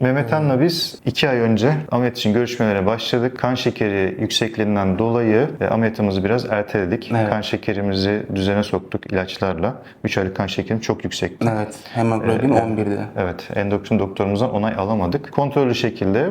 Mehmet Han'la biz iki ay önce ameliyat için görüşmelere başladık. Kan şekeri yüksekliğinden dolayı e, ameliyatımızı biraz erteledik. Evet. Kan şekerimizi düzene soktuk ilaçlarla. 3 aylık kan şekerim çok yüksekti. Evet. Hemoglobin 11'di. Evet, endokrin doktorumuzdan onay alamadık. Kontrollü şekilde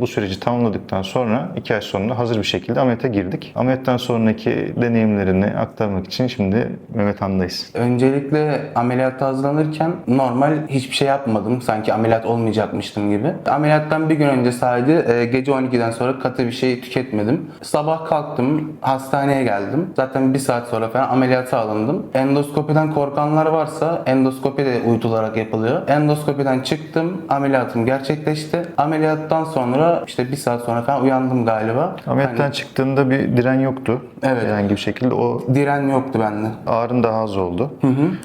bu, süreci tamamladıktan sonra iki ay sonra hazır bir şekilde ameliyata girdik. Ameliyattan sonraki deneyimlerini aktarmak için şimdi Mehmet Han'dayız. Öncelikle ameliyata hazırlanırken normal hiçbir şey yapmadım. Sanki ameliyat olmayacakmıştım gibi. Ameliyattan bir gün önce sadece e, gece 12'den sonra katı bir şey tüketmedim. Sabah kalktım, hastaneye geldim. Zaten bir saat sonra falan ameliyata alındım. Endoskopiden korkanlar varsa endoskopi de uyutularak yapılıyor. Endoskopiden çıktım, ameliyatım gerçekleşti. Ameliyattan sonra işte bir saat sonra falan uyandım galiba. Ameliyattan çıktığında bir diren yoktu. Evet. Herhangi bir şekilde o Diren yoktu bende. ağrın daha az oldu.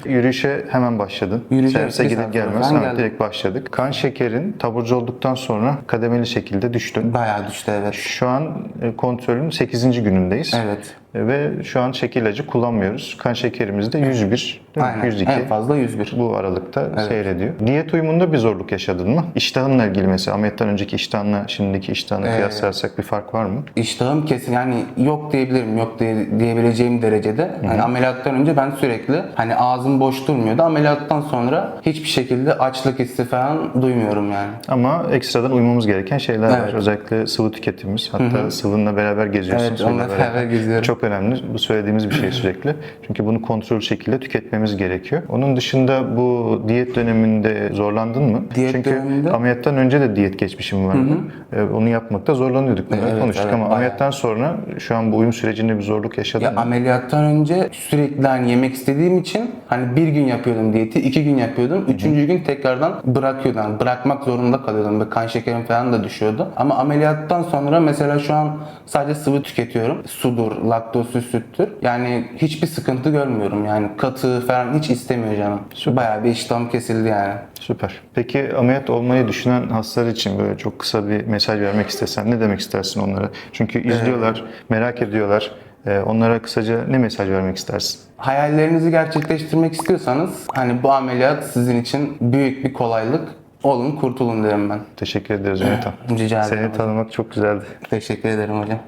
Yürüyüşe hemen başladın. Yürüyüşe Servise gidip gelmez hemen direkt başladık. Kan şekerin taburcu olduktan sonra kademeli şekilde düştün. Bayağı düştü evet. Şu an e, kontrolün 8. günündeyiz. Evet. Ve şu an şeker ilacı kullanmıyoruz. Kan şekerimiz de 101, değil mi? Aynen. 102. En fazla 101. Bu aralıkta seyrediyor. Diyet uyumunda bir zorluk yaşadın mı? İştahınla ilgili mesela ameliyattan önceki iştahınla şimdiki iştahını kıyaslarsak bir fark var mı? İştahım kesin yani yok diyebilirim yok diye, diyebileceğim derecede. Hani ameliyattan önce ben sürekli hani ağzım boş durmuyordu. Ameliyattan sonra hiçbir şekilde açlık hissi falan duymuyorum yani. Ama ekstradan uymamız gereken şeyler var. Evet. Özellikle sıvı tüketimimiz. Hatta sıvınla beraber geziyorsun. Evet, onunla beraber geziyorum. Çok önemli. Bu söylediğimiz bir şey sürekli. Çünkü bunu kontrol şekilde tüketmemiz gerekiyor. Onun dışında bu diyet döneminde zorlandın mı? Diyet Çünkü döneminde- ameliyattan önce de diyet geçmişim vardı. Ee, Onu yapmakta zorlanıyorduk. Bunları Evet, konuştuk evet, ama bayağı. ameliyattan sonra şu an bu uyum sürecinde bir zorluk yaşadın Ya mı? ameliyattan önce sürekli hani yemek istediğim için hani bir gün yapıyordum diyeti, iki gün yapıyordum. Üçüncü gün tekrardan bırakıyordum. Yani bırakmak zorunda kalıyordum ve kan şekerim falan da düşüyordu. Ama ameliyattan sonra mesela şu an sadece sıvı tüketiyorum. Sudur, laktozsuz süttür. Yani hiçbir sıkıntı görmüyorum. Yani katı falan hiç istemiyor canım. Bayağı bir iştahım kesildi yani. Süper. Peki ameliyat olmayı düşünen hastalar için böyle çok kısa bir mesaj vermek istesen ne demek istersin onlara? Çünkü izliyorlar, merak ediyorlar. Ee, Onlara kısaca ne mesaj vermek istersin? Hayallerinizi gerçekleştirmek istiyorsanız hani bu ameliyat sizin için büyük bir kolaylık. Olun kurtulun derim ben. Teşekkür ederiz Han. Rica ederim. Seni tanımak çok güzeldi. Teşekkür ederim hocam.